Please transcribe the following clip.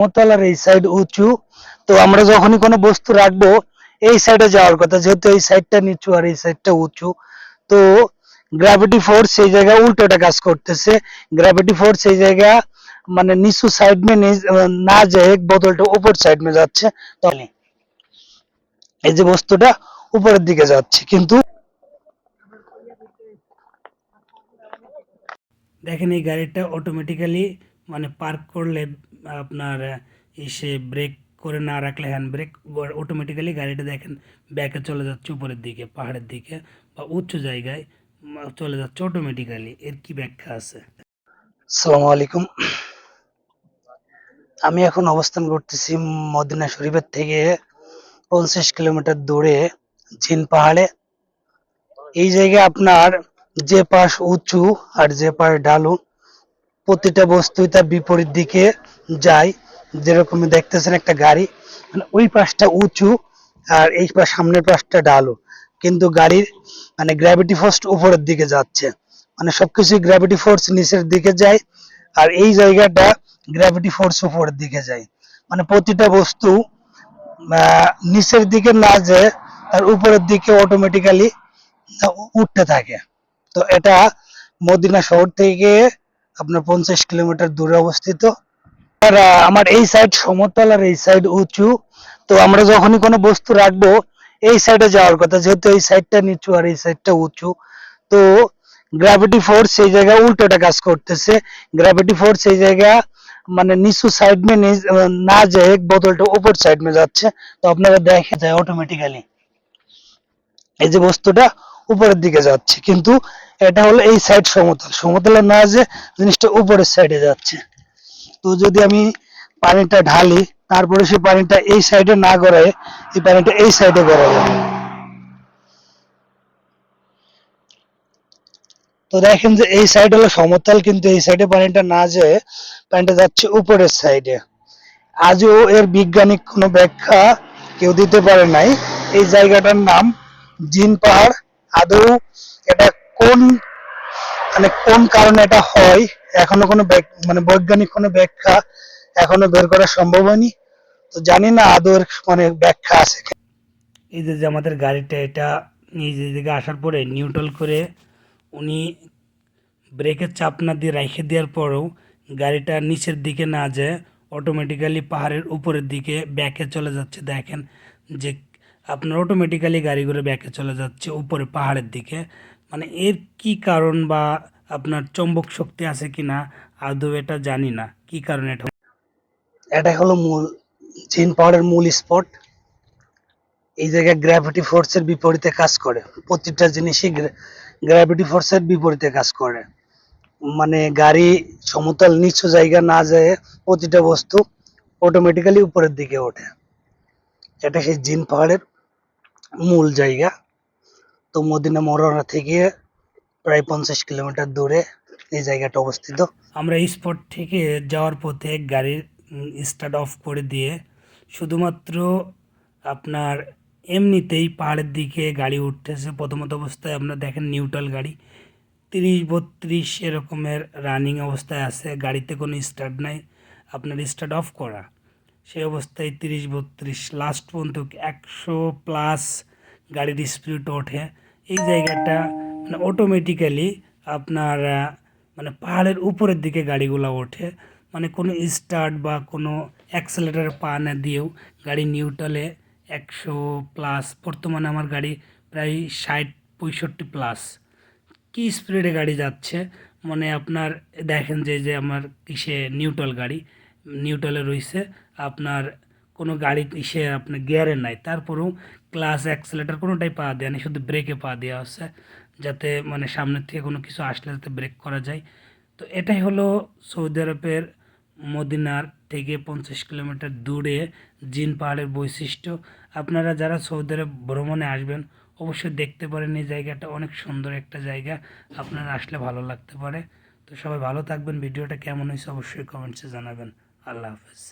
সমতলার এই সাইড উঁচু। তো আমরা যখনই কোনো বস্তু রাখব, এই সাইডে যাওয়ার কথা। যেহেতু এই সাইডটা নিচু আর এই সাইডটা উঁচু, তো গ্র্যাভিটি ফোর্স সেই জায়গায় উল্টোটা কাজ করতেছে। গ্র্যাভিটি ফোর্স এই জায়গা মানে নিচু সাইড মে না যায় বোতলটা উপর সাইড মে যাচ্ছে। তাহলে এই যে বস্তুটা উপরের দিকে যাচ্ছে। কিন্তু দেখেন এই গাড়িটা অটোমেটিক্যালি মানে পার্ক করলে আপনার এসে ব্রেক করে না রাখলে হ্যান্ড ব্রেক অটোমেটিক্যালি গাড়িটা দেখেন ব্যাকে চলে যাচ্ছে উপরের দিকে, পাহাড়ের দিকে বা উঁচু জায়গায় চলে যাচ্ছে অটোমেটিক্যালি এর কি ব্যাখ্যা আছে? আসসালামু আলাইকুম। আমি এখন অবস্থান করতেছি মদিনা শরীফের থেকে পঞ্চাশ কিলোমিটার দূরে জিন পাহাড়ে। এই জায়গায় আপনার যে পাশ উঁচু আর যে পাশ ঢালু প্রতিটা বস্তুই তার বিপরীত দিকে যায় যেরকম দেখতেছেন একটা গাড়ি মানে ওই পাশটা উঁচু আর এই পাশ সামনের পাশটা ঢালু কিন্তু গাড়ির মানে গ্র্যাভিটি ফোর্স উপরের দিকে যাচ্ছে। মানে সবকিছু গ্র্যাভিটি ফোর্স নিচের দিকে যায় আর এই জায়গাটা গ্র্যাভিটি ফোর্স উপরের দিকে যায়। মানে প্রতিটা বস্তু নিচের দিকে না যায় তার উপরের দিকে অটোমেটিক্যালি উঠতে থাকে। তো এটা মদিনা শহর থেকে আপনার পঞ্চাশ কিলোমিটার দূরে অবস্থিত। আর আমার এই সাইড সমতল আর এই সাইড উঁচু। তো আমরা যখনই কোনো বস্তু রাখব, এই সাইডে যাওয়ার কথা। যেহেতু এই সাইডটা নিচু আর এই সাইডটা উঁচু। তো গ্র্যাভিটি ফোর্স সেই জায়গায় উল্টোটা কাজ করতেছে। গ্র্যাভিটি ফোর্স এই জায়গা মানে নিচু সাইড মে না যায় বোতলটা উপর সাইড মে যাচ্ছে। তো আপনারা দেখে যায় অটোমেটিক্যালি এই যে বস্তুটা উপরের দিকে যাচ্ছে। কিন্তু এটা হলো এই সাইড সমতল। সমতলে না যে জিনিসটা উপরের সাইডে যাচ্ছে। তো যদি আমি পানিটা ঢালি, তারপরে সেই পানিটা এই সাইডে না গড়ায়, এই পানিটা এই সাইডে গড়াবে তো দেখেন যে এই সাইড হলো সমতল, কিন্তু এই সাইডে পানিটা না যেয়ে পানিটা যাচ্ছে উপরের সাইডে আজও এর বৈজ্ঞানিক কোনো ব্যাখ্যা কেউ দিতে পারে নাই। এই জায়গাটার নাম জিন পাহাড়। আদৌ এটা কোন মানে কোন কারণে এটা হয়, এখনও কোনো মানে বৈজ্ঞানিক কোনো ব্যাখ্যা এখনও বের করা সম্ভব হয়নি। তো জানি না আদৌ এর মানে ব্যাখ্যা আছে এই যে আমাদের গাড়িটা, এটা যে দিকে আসার পরে নিউট্রাল করে উনি ব্রেকের চাপ না দিয়ে রেখে দেওয়ার পরেও গাড়িটা নিচের দিকে না যায় অটোমেটিক্যালি পাহাড়ের উপরের দিকে ব্যাকে চলে যাচ্ছে। দেখেন যে আপনার অটোমেটিক্যালি গাড়িগুলো ব্যাকে চলে যাচ্ছে উপরে পাহাড়ের দিকে। মানে এর কি কারণ বা আপনার চম্বক শক্তি আছে কি না? আদৌ এটা জানি না। কি কারণে এটা এটা হলো মূল, জিন পাহাড়ের মূল স্পট। এই জায়গায় গ্র্যাভিটি ফোর্সের বিপরীতে কাজ করে। প্রতিটা জিনিসই গ্র্যাভিটি ফোর্সের বিপরীতে কাজ করে। মানে গাড়ি সমতল, নিচু জায়গা না যায় প্রতিটা বস্তু অটোমেটিক্যালি উপরের দিকে ওঠে। এটা সেই জিন পাহাড়ের মূল জায়গা। তো মদিনা মরনা থেকে প্রায় পঞ্চাশ কিলোমিটার দূরে এই জায়গাটা অবস্থিত। আমরা স্পট থেকে যাওয়ার পথে গাড়ির স্টার্ট অফ করে দিয়ে শুধুমাত্র আপনার এমনিতেই পাহাড়ের দিকে গাড়ি উঠতেছে। প্রথমত অবস্থায় আপনারা দেখেন নিউট্রাল গাড়ি। তিরিশ বত্রিশ এরকমের রানিং অবস্থায় আছে। গাড়িতে কোনো স্টার্ট নাই। আপনার স্টার্ট অফ করা। সেই অবস্থায় তিরিশ বত্রিশ লাস্ট পর্যন্ত একশো প্লাস গাড়ির স্পিড ওঠে। এই জায়গাটা মানে অটোমেটিক্যালি আপনার মানে পাহাড়ের উপরের দিকে গাড়িগুলো ওঠে। মানে কোনো স্টার্ট বা কোনো অ্যাক্সেলেটার পা না দিয়েও গাড়ি নিউট্রালে একশো প্লাস বর্তমানে আমার গাড়ি প্রায় ষাট, পঁয়ষট্টি প্লাস কি স্পিডে গাড়ি যাচ্ছে? মানে আপনার দেখেন যে যে আমার কিসে নিউট্রাল গাড়ি নিউট্রালে রয়েছে। আপনার কোনো গাড়ি ইসে আপনার গিয়ারে নাই। তারপরেও ক্লাস অ্যাক্সেলেটার কোনোটাই পা দেয়নি শুধু ব্রেকে পা দেওয়া আছে যাতে মানে সামনের থেকে কোনো কিছু আসলে যাতে ব্রেক করা যায়। তো এটাই হলো সৌদি আরবের মদিনার থেকে পঞ্চাশ কিলোমিটার দূরে জিন পাহাড়ের বৈশিষ্ট্য। আপনারা যারা সৌদি আরব ভ্রমণে আসবেন, অবশ্যই দেখতে পারেন এই জায়গাটা, অনেক সুন্দর একটা জায়গা। আপনারা আসলে ভালো লাগতে পারে। তো সবাই ভালো থাকবেন, ভিডিওটা কেমন হয়েছে অবশ্যই কমেন্টসে জানাবেন। আল্লাহ হাফেজ।